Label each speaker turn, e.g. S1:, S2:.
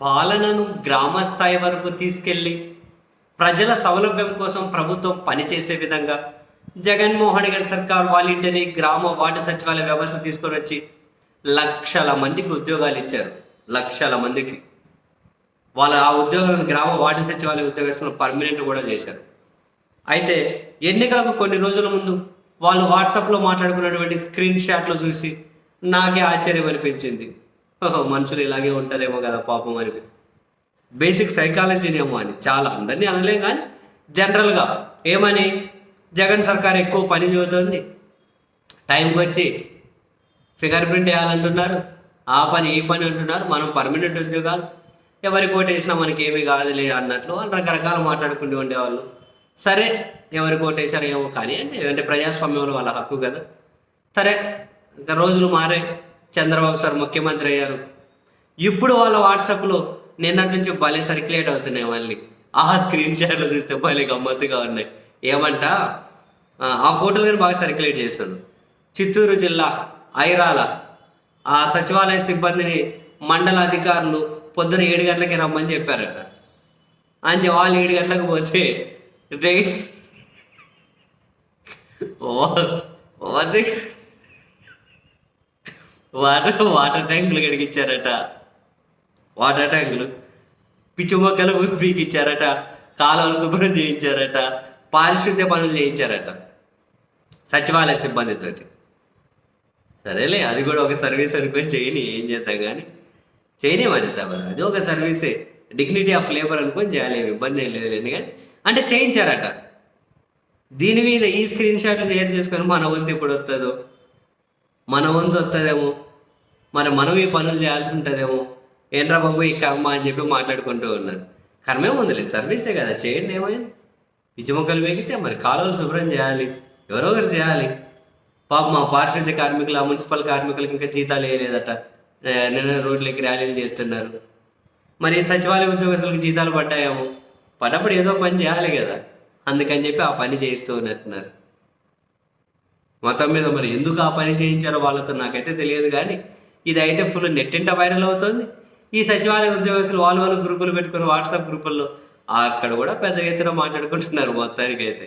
S1: పాలనను గ్రామ స్థాయి వరకు తీసుకెళ్ళి ప్రజల సౌలభ్యం కోసం ప్రభుత్వం పనిచేసే విధంగా జగన్మోహన్ రెడ్డి సర్కార్ వాలంటరీ గ్రామ వార్డు సచివాలయ వ్యవస్థ తీసుకొని వచ్చి లక్షల మందికి ఉద్యోగాలు ఇచ్చారు. లక్షల మందికి. వాళ్ళ ఆ ఉద్యోగాలను గ్రామ వార్డు సచివాలయ ఉద్యోగస్తులను పర్మనెంట్ కూడా చేశారు. అయితే ఎన్నికలకు కొన్ని రోజుల ముందు వాళ్ళు వాట్సాప్లో మాట్లాడుకున్నటువంటి స్క్రీన్ షాట్లు చూసి నాకే ఆశ్చర్యం అనిపించింది. మనుషులు ఇలాగే ఉంటారేమో కదా పాపం అని. బేసిక్ సైకాలజీనేమో అని. చాలా అందరినీ అనలేం కానీ జనరల్గా ఏమని? జగన్ సర్కార్ ఎక్కువ పని చదువుతుంది టైంకి వచ్చి ఫింగర్ ప్రింట్ వేయాలంటున్నారు. ఆ పని ఈ పని అంటున్నారు. మనం పర్మనెంట్ ఉద్యోగాలు. ఎవరి కోటేసినా మనకి ఏమీ కాదులే అన్నట్లు రకరకాల రకరకాలు మాట్లాడుకుంటూ ఉండేవాళ్ళు. సరే ఎవరి కోటేశారో ఏమో కానీ అంటే అంటే ప్రజాస్వామ్యంలో వాళ్ళ హక్కు కదా. సరే ఇంకా రోజులు మారే చంద్రబాబు సార్ ముఖ్యమంత్రి అయ్యారు. ఇప్పుడు వాళ్ళ వాట్సాప్లో నిన్నటి నుంచి భలే సర్క్యులేట్ అవుతున్నాయి మళ్ళీ ఆ స్క్రీన్ షాట్లు చూస్తే భలే గమ్మత్తుగా ఉన్నాయి. ఏమంట? ఆ, ఫోటోలు కానీ బాగా సర్క్యులేట్ చేస్తాడు చిత్తూరు జిల్లా ఐరాల. ఆ సచివాలయ సిబ్బందిని మండల అధికారులు పొద్దున ఏడు గంటలకి రమ్మని చెప్పారు అని వాళ్ళు ఏడు గంటలకు పోతే రే- వా- వాటర్ వాటర్ ట్యాంకులు కడిగించారట వాటర్ ట్యాంకులు. పిచ్చి మొక్కలు పీకిచ్చారట. కాలువలు శుభ్రం చేయించారట. పారిశుద్ధ్య పనులు చేయించారట. సచివాలయ సిబ్బందితోటి. సరేలే అది కూడా ఒక సర్వీస్ అనుకొని చేయని ఏం చేద్దాం కానీ చేయని మరి సార్ అది ఒక సర్వీసే. డిగ్నిటీ ఆఫ్ లేబర్ అనుకొని చేయాలి ఇబ్బంది ఏం లేదులేండి కానీ. అంటే చేయించారట. దీని మీద ఈ స్క్రీన్ షాట్లు షేర్ చేసుకొని మన వంతు ఇప్పుడు వస్తుందో మన వంతు వస్తుందేమో మరి మనం ఈ పనులు చేయాల్సి ఉంటుందేమో ఏంట్రా బాబు ఈ కర్మ అని చెప్పి మాట్లాడుకుంటూ ఉన్నారు. కర్మే ఉందిలే సర్వీసే కదా చేయండి ఏమైంది? పిచ్చి మొక్కలు వేగితే మరి కాలువలు శుభ్రం చేయాలి ఎవరో ఒకరు చేయాలి. పాప మా పారిశుద్ధ్య కార్మికులు ఆ మున్సిపల్ కార్మికులకు ఇంకా జీతాలు వేయలేదట. నిన్న రోడ్లకి ర్యాలీలు చేస్తున్నారు. మరి సచివాలయ ఉద్యోగస్తులకు జీతాలు పడ్డాయేమో. పడ్డప్పుడు ఏదో పని చేయాలి కదా. అందుకని చెప్పి ఆ పని చేస్తూ ఉన్నట్టున్నారు. మొత్తం మీద మరి ఎందుకు ఆ పని చేయించారో వాళ్ళతో నాకైతే తెలియదు కానీ ఇది అయితే ఫుల్ నెట్టింట వైరల్ అవుతుంది. ఈ సచివాలయ ఉద్యోగస్తులు వాళ్ళు వాళ్ళు గ్రూపులు పెట్టుకుని వాట్సాప్ గ్రూపుల్లో అక్కడ కూడా పెద్ద ఎత్తున మాట్లాడుకుంటున్నారు మొత్తానికి అయితే